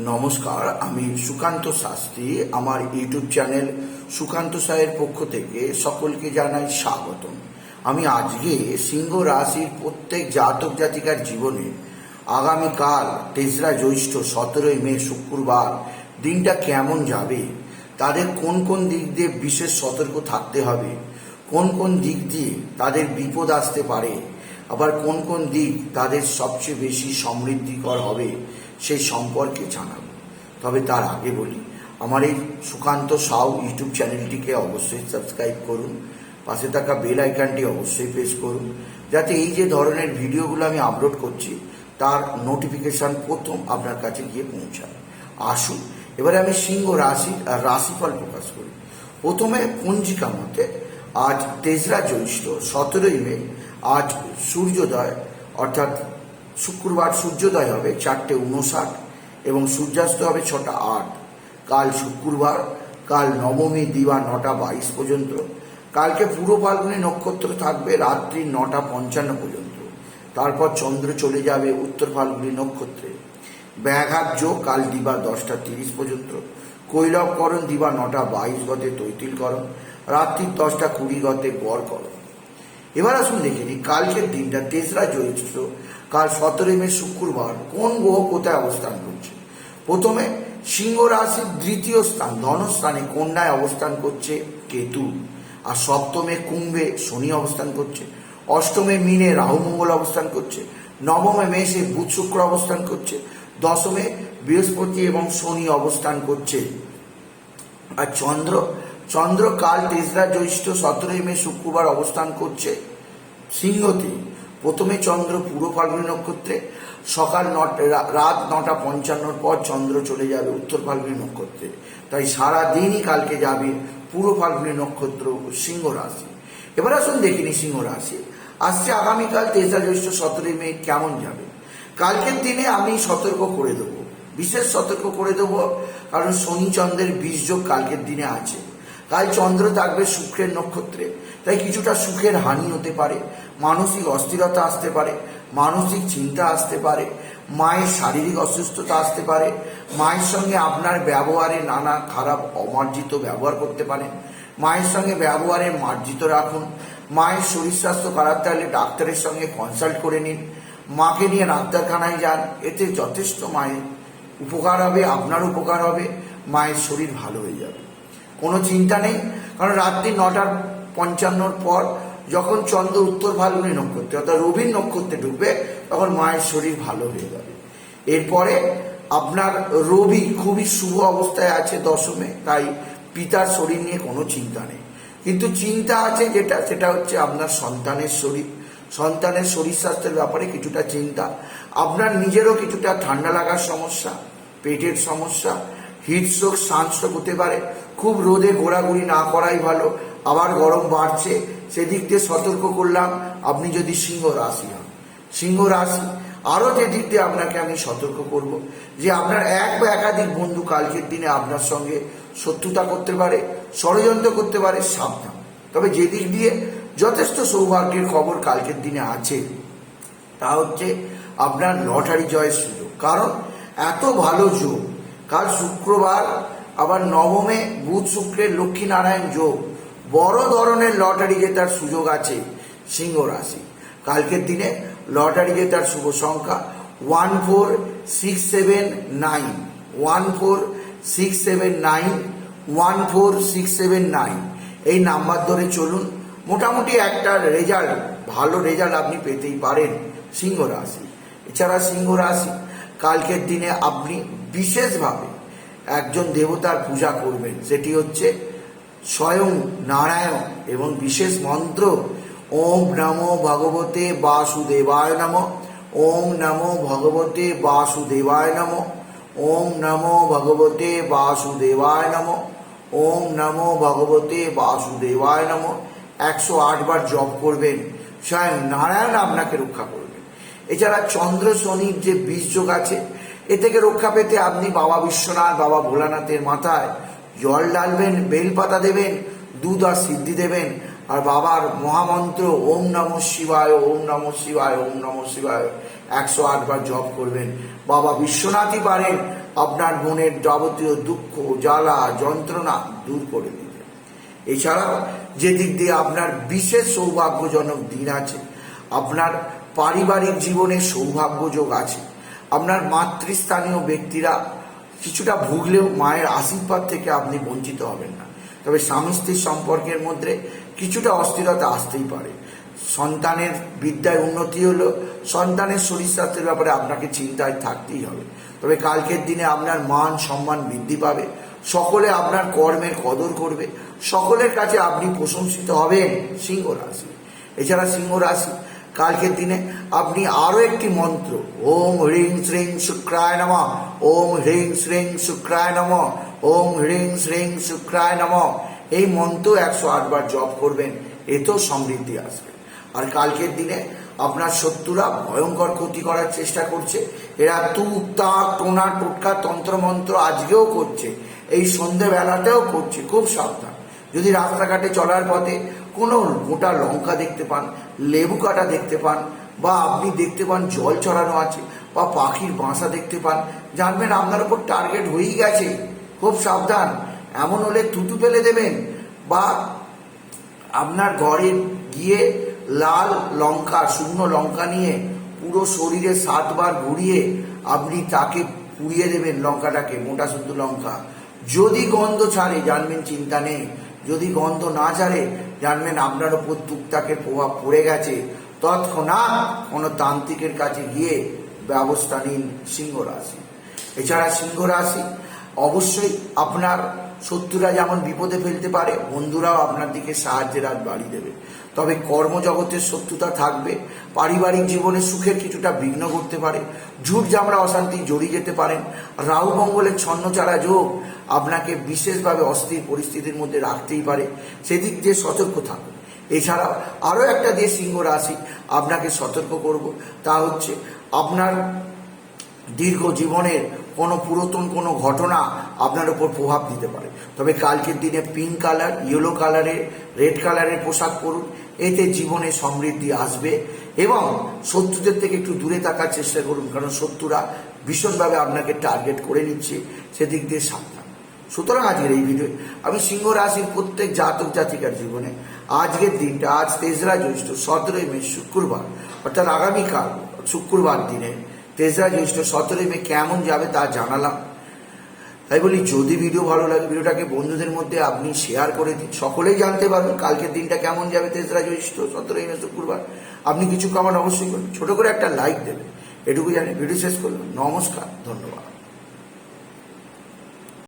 নমস্কার, আমি সুকান্ত শাস্ত্রী। আমার ইউটিউব চ্যানেল সুকান্ত সাহের পক্ষ থেকে সকলকে জানাই স্বাগতম। আমি আজকে সিংহ রাশির প্রত্যেক জাতক জাতিকার জীবনে আগামীকাল তেসরা জ্যৈষ্ঠ সতেরোই মে শুক্রবার দিনটা কেমন যাবে, তাদের কোন কোন দিক দিয়ে বিশেষ সতর্ক থাকতে হবে, কোন কোন দিক দিয়ে তাদের বিপদ আসতে পারে, আবার কোন কোন দিক তাদের সবচেয়ে বেশি সমৃদ্ধিকর হবে সেই সম্পর্কে জানাব। তবে তার আগে বলি, আমার এই সুকান্ত সাউ ইউটিউব চ্যানেলটিকে অবশ্যই সাবস্ক্রাইব করুন, পাশে থাকা বেল আইকনটি অবশ্যই প্রেস করুন, যাতে এই যে ধরনের ভিডিওগুলো আমি আপলোড করছি, তার নোটিফিকেশন প্রথম আপনার কাছে গিয়ে পৌঁছায়। আসুন, এবারে আমি সিংহ রাশি, রাশিফল প্রকাশ করি। প্রথমে পঞ্জিকা মতে, আজ তেসরা জ্যৈষ্ঠ, সতেরোই মে, আজ সূর্যোদয়, অর্থাৎ শুক্রবার সূর্যোদয় হবে চারটে উনষাট এবং সূর্যাস্ত হবে ছটা আট। কাল শুক্রবার, কাল নবমী, দিবা নটা বাইশ পর্যন্ত। কালকে পুরো ফাল্গুনি নক্ষত্র থাকবে রাত্রি নটা পঞ্চান্ন পর্যন্ত। তারপর চন্দ্র চলে যাবে উত্তর ফাল্গুনি নক্ষত্রে। ব্যাঘাত যোগ, কাল দিবা দশটা তিরিশ পর্যন্ত। কৈলবকরণ দিবা নটা বাইশ গতে তৈতিলকরণ রাত্রি দশটা কুড়ি গতে গড় করণ। এবার আসুন দেখে নিই, কালকের দিনটা তেসরা জ্যৈষ্ঠ কাল সতেরোই মে শুক্রবার কোন গ্রহ কোথায় অবস্থান করছে? প্রথমে সিংহ রাশির দ্বিতীয় স্থান, ধনস্থানে কন্যায় অবস্থান করছে কেতু। আর সপ্তমে কুম্ভে শনি অবস্থান করছে। অষ্টমে মিনে রাহু মঙ্গল অবস্থান করছে। নবমে মেষে বুধ শুক্র অবস্থান করছে। দশমে বৃহস্পতি এবং শনি অবস্থান করছে। আর চন্দ্র চন্দ্র কাল তেসরা জ্যৈষ্ঠ সতেরোই মে শুক্রবার অবস্থান করছে সিংহতে। প্রথমে চন্দ্র পুরো ফাল্গুনী নক্ষত্রে, সকাল নটা রাত নটা পঞ্চান্নর পর চন্দ্র চলে যাবে উত্তর ফাল্গুনী নক্ষত্রে। তাই সারা দিনই কালকে যাবে পুরো ফাল্গুনী নক্ষত্র সিংহ রাশি। এবার আসুন দেখিনি সিংহ রাশি। আসছে আগামীকাল তেসরা জ্যৈষ্ঠ সতেরোই মে, কেমন যাবে? কালকের দিনে আমি সতর্ক করে দেবো। বিশেষ সতর্ক করে দেবো, কারণ শনি চন্দ্রের বীজযোগ কালকের দিনে আছে। কাল চন্দ্র থাকবে শুক্রের নক্ষত্রে। তাই কিছুটা সুখের হানি হতে পারে, মানসিক অস্থিরতা আসতে পারে, মানসিক চিন্তা আসতে পারে, মায়ের শারীরিক অসুস্থতা আসতে পারে, মায়ের সঙ্গে আপনার ব্যবহারে নানা খারাপ অমার্জিত ব্যবহার করতে পারেন মায়ের সঙ্গে ব্যবহারে মার্জিত রাখুন। মায়ের শরীর স্বাস্থ্য খারাপ থাকলে ডাক্তারের সঙ্গে কনসাল্ট করে নিন। মাকে নিয়ে ডাক্তারখানায় যান, এতে যথেষ্ট মায়ের উপকার হবে, আপনার উপকার হবে, মায়ের শরীর ভালো হয়ে যাবে। কোনো চিন্তা নেই। কারণ রাত্রি নটার পঞ্চান্নর পর যখন চন্দ্র উত্তর ফাল্গুনী নক্ষত্রে, অর্থাৎ রবির নক্ষত্রে ঢুকবে, তখন মায়ের শরীর ভালো হয়ে যাবে। এরপরে আপনার রবি খুবই শুভ অবস্থায় আছে দশমে, তাই পিতার শরীর নিয়ে কোনো চিন্তা নেই। কিন্তু চিন্তা আছে যেটা, সেটা হচ্ছে আপনার সন্তানের শরীর। সন্তানের শরীর স্বাস্থ্যের ব্যাপারে কিছুটা চিন্তা। আপনার নিজেরও কিছুটা ঠান্ডা লাগার সমস্যা, পেটের সমস্যা হিটস্ট্রোক সানস্ট্রোক হতে পারে। খুব রোদে ঘোরাঘুরি না করাই ভালো। আবার গরম বাড়ছে। সেদিক দিয়ে সতর্ক করলাম। আপনি যদি সিংহ রাশি হন। সিংহ রাশি, আরও যে দিক দিয়ে আপনাকে আমি সতর্ক করব, যে আপনার এক বা একাধিক বন্ধু কালকের দিনে আপনার সঙ্গে শত্রুতা করতে পারে, ষড়যন্ত্র করতে পারে, সাবধান। তবে যে দিক দিয়ে যথেষ্ট সৌভাগ্যের খবর কালকের দিনে আছে, তা হচ্ছে আপনার লটারি জয়ের সুযোগ। কারণ এত ভালো যোগ কাল শুক্রবার আবার নবমে বুধ শুক্রের লক্ষ্মীনারায়ণ যোগ। বড় ধরনের লটারি জেতার সুযোগ আছে সিংহ রাশি। কালকের দিনে লটারি জেতার শুভ সংখ্যা one four six seven nine. One four six seven nine, one four six seven nine. এই নাম্বার ধরে চলুন, মোটামুটি একটা রেজাল্ট, ভালো রেজাল্ট আপনি পেতেই পারেন সিংহ রাশি। এছাড়া সিংহ রাশি, কালকের দিনে আপনি বিশেষভাবে একজন দেবতার পূজা করবেন, সেটি হচ্ছে স্বয়ং নারায়ণ এবং বিশেষ মন্ত্র, ওম নমো ভগবতে বাসুদেবায় নম, ওম নমো ভগবতে বাসুদেবায় নম, ওম নমো ভগবতে বাসুদেবায় নম, ওম নমো ভগবতে বাসুদেবায় নম, একশো আটবার জপ করবেন, স্বয়ং নারায়ণ আপনাকে রক্ষা করবেন। এছাড়া চন্দ্র শনির যে বীজযোগ আছে এ থেকে রক্ষা পেতে আপনি বাবা বিশ্বনাথ, বাবা ভোলানাথের মাথায় জল ডালবেন বেলপাতা দেবেন, দুধ আর সিদ্ধি দেবেন, আর বাবার মহামন্ত্র, ওম নম শিবায়, ওম নম শিবায়, ওম নম শিবায় একশো আটবার জপ করবেন। বাবা বিশ্বনাথই পারেন আপনার মনের যাবতীয় দুঃখ, জ্বালা, যন্ত্রণা দূর করে দিতে। এছাড়াও যে দিক দিয়ে আপনার বিশেষ সৌভাগ্যজনক দিন আছে, আপনার পারিবারিক জীবনে সৌভাগ্যযোগ আছে আপনার মাতৃস্থানীয় ব্যক্তিরা কিছুটা ভুগলেও মায়ের আশীর্বাদ থেকে আপনি বঞ্চিত হবেন না। তবে স্বামী স্ত্রীর সম্পর্কের মধ্যে কিছুটা অস্থিরতা আসতেই পারে। সন্তানের বিদ্যায় উন্নতি হলো সন্তানের শরীর স্বাস্থ্যের ব্যাপারে আপনাকে চিন্তায় থাকতেই হবে। তবে কালকের দিনে আপনার মান সম্মান বৃদ্ধি পাবে। সকলে আপনার কর্মের কদর করবে। সকলের কাছে আপনি প্রশংসিত হবেন সিংহ রাশি। এছাড়া সিংহ রাশি কালকের দিনে আপনি আরও একটি মন্ত্র। ওম হ্রিং শ্রিং শুক্রায় নম। ওম হ্রিং শ্রিং শুক্রায় নম। ওম হ্রিং শ্রিং শুক্রায় নম। এই মন্ত্র একশো আটবার জপ করবেন এতেও সমৃদ্ধি আসবে। আর কালকের দিনে আপনার শত্রুরা ভয়ঙ্কর ক্ষতি করার চেষ্টা করছে। এরা তুক তাক টোনা, টোটকা, তন্ত্রমন্ত্র আজকেও করছে। এই সন্ধেবেলাতেও করছে, খুব সাবধান। যদি রাস্তাঘাটে চলার পথে কোনো গোটা লঙ্কা দেখতে পান, লেবু কাটা দেখতে পান, বা আপনি দেখতে পান জল চড়ানো আছে, বা পাখির বাসা দেখতে পান, জানবেন আপনার উপর টার্গেট হয়েই গেছে। খুব সাবধান, এমন হলে থুতু ফেলে দেবেন, বা আপনার ঘরে গিয়ে লাল লঙ্কা, শুকনো লঙ্কা নিয়ে পুরো শরীরে সাতবার ঘুরিয়ে আপনি তাকে পুড়িয়ে দেবেন লঙ্কাটাকে, মোটা শুদ্ধ লঙ্কা। যদি গন্ধ ছাড়ে, জানবেন চিন্তা নেই। যদি গন্ধ না ছাড়ে জানবেন আপনার ওপর টুকটাকের প্রভাব পড়ে গেছে। তৎক্ষণাৎ কোনো তান্ত্রিকের কাছে গিয়ে ব্যবস্থা নিন সিংহ রাশি এছাড়া সিংহ রাশি অবশ্যই আপনার শত্রুরা যেমন বিপদে ফেলতে পারে, বন্ধুরাও আপনার দিকে সাহায্যের হাত বাড়িয়ে দেবে। তবে কর্মজগতের শত্রুতা থাকবে, পারিবারিক জীবনে সুখের কিছুটা বিঘ্ন করতে পারে, ঝুট জামরা অশান্তি জড়িয়ে যেতে পারেন। রাহু, মঙ্গলের ছন্নচারা যোগ আপনাকে বিশেষভাবে অস্থির পরিস্থিতির মধ্যে রাখতেই পারে, সেদিক দিয়ে সতর্ক থাকুন। এছাড়াও আরও একটা দিয়ে সিংহ রাশি আপনাকে সতর্ক করব, তা হচ্ছে আপনার দীর্ঘ জীবনের কোনো পুরাতন কোনো ঘটনা আপনার উপর প্রভাব দিতে পারে। তবে কালকের দিনে পিঙ্ক কালার ইয়েলো কালারের রেড কালারের পোশাক পরুন। এতে জীবনে সমৃদ্ধি আসবে এবং শত্রুদের থেকে একটু দূরে থাকার চেষ্টা করুন, কারণ শত্রুরা ভীষণভাবে আপনাকে টার্গেট করে নিচ্ছে। সেদিক দিয়ে সাবধান। সুতরাং আজকের এই ভিডিও আমি সিংহ রাশির প্রত্যেক জাতক জাতিকার জীবনে আজকের দিনটা, আজ তেসরা জ্যৈষ্ঠ সতেরোই মে, শুক্রবার, অর্থাৎ আগামীকাল, শুক্রবার দিনে তেসরা জ্যৈষ্ঠ সতেরোই মে কেমন যাবে তা জানালাম। তাই বলি, যদি ভিডিও ভালো লাগে, ভিডিওটাকে বন্ধুদের মধ্যে আপনি শেয়ার করে দিন। সকলেই জানতে পারবেন কালকের দিনটা কেমন যাবে তেসরা জ্যৈষ্ঠ সতেরোই মে শুক্রবার। আপনি কিছু কামান অবশ্যই করবেন ছোট করে একটা লাইক দেবেন। এটুকু জানি। ভিডিও শেষ করলাম। নমস্কার, ধন্যবাদ।